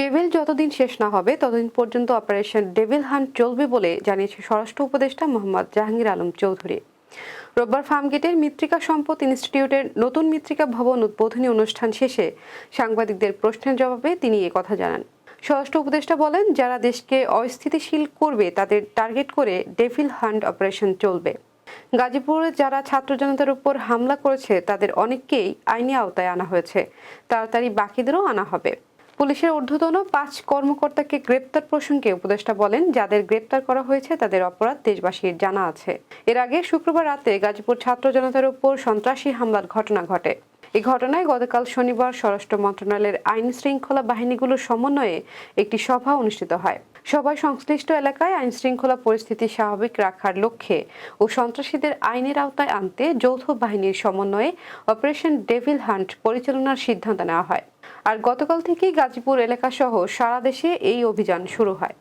Devil যতদিন শেষ না হবে, ততদিন পর্যন্ত অপারেশন ডেভিল হান্ট চলবে বলে জানিয়েছে স্বরাষ্ট্র উপদেষ্টা মোহাম্মদ জাহাঙ্গীর আলম চৌধুরী। রোববার ফার্মগেটের মৃত্তিকা সম্পদ ইনস্টিটিউটের নতুন মৃত্তিকা ভবন উদ্বোধনী অনুষ্ঠান শেষে সাংবাদিকদের প্রশ্নের জবাবে তিনি কথা জানান। স্বরাষ্ট্র উপদেষ্টা বলেন, যারা দেশকে অস্থিতিশীল করবে, তাদের টার্গেট করে ডেভিল হান্ট অপারেশন চলবে। গাজীপুরে যারা ছাত্র জনতার উপর হামলা করেছে, তাদের অনেককেই আইনি আওতায় আনা হয়েছে। তাড়াতাড়ি বাকিদেরও আনা হবে। পুলিশের ঊর্ধ্বতন পাঁচ কর্মকর্তাকে গ্রেপ্তার প্রসঙ্গে উপদেষ্টা বলেন, যাদের গ্রেপ্তার করা হয়েছে তাদের অপরাধ দেশবাসীর জানা আছে। এর আগে শুক্রবার রাতে গাজীপুর ছাত্র জনতার উপর সন্ত্রাসী হামলার ঘটনা ঘটে। এই ঘটনায় গতকাল শনিবার স্বরাষ্ট্র মন্ত্রণালয়ের আইন শৃঙ্খলা বাহিনীগুলোর সমন্বয়ে একটি সভা অনুষ্ঠিত হয়। সভায় সংশ্লিষ্ট এলাকায় আইন শৃঙ্খলা পরিস্থিতি স্বাভাবিক রাখার লক্ষ্যে ও সন্ত্রাসীদের আইনের আওতায় আনতে যৌথ বাহিনীর সমন্বয়ে অপারেশন ডেভিল হান্ট পরিচালনার সিদ্ধান্ত নেওয়া হয়। আর গতকাল থেকেই গাজীপুর এলাকাসহ সারা দেশে এই অভিযান শুরু হয়।